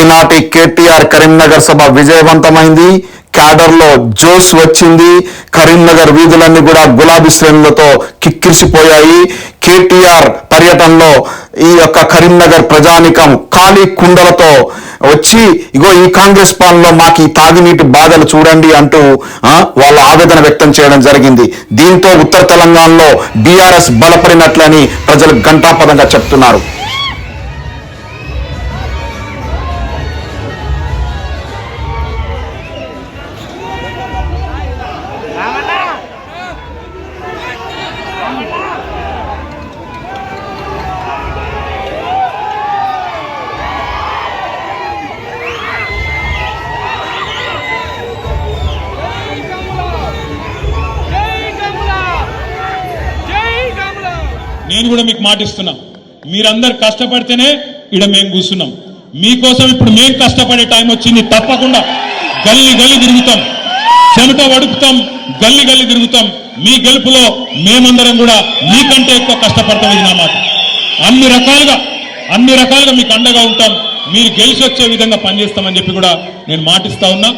ఈనాటి కేటీఆర్ కరీంనగర్ సభ విజయవంతమైంది. క్యాడర్లో జోష్ వచ్చింది. కరీంనగర్ వీధులన్నీ కూడా గులాబీ శ్రేణులతో కిక్కిరిసిపోయాయి. కేటీఆర్ పర్యటనలో ఈ యొక్క కరీంనగర్ ప్రజానికం ఖాళీ కుండలతో వచ్చి ఇగో ఈ కాంగ్రెస్ పాలనలో మాకు ఈ తాగునీటి బాధలు చూడండి అంటూ వాళ్ళ ఆవేదన వ్యక్తం చేయడం జరిగింది. దీంతో ఉత్తర తెలంగాణలో బీఆర్ఎస్ బలపడినట్లని ప్రజలు ఘంటాపదంగా చెప్తున్నారు. నేను కూడా మీకు మాటిస్తున్నా. మీరందరు కష్టపడితేనే ఇక్కడ మేము కూర్చున్నాం. మీకోసం ఇప్పుడు మేము కష్టపడే టైం వచ్చింది తప్పకుండా. గల్లి గల్లి తిరుగుతాం. చెమట వడుపుతాం గల్లి గల్లి తిరుగుతాం. మీ గెలుపులో మేమందరం కూడా మీకంటే ఎక్కువ కష్టపడతాం ఇది నా మాట. అన్ని రకాలుగా అన్ని రకాలుగా మీకు అండగా ఉంటాం. మీరు గెలిచి వచ్చే విధంగా పనిచేస్తామని చెప్పి కూడా నేను మాటిస్తా ఉన్నా.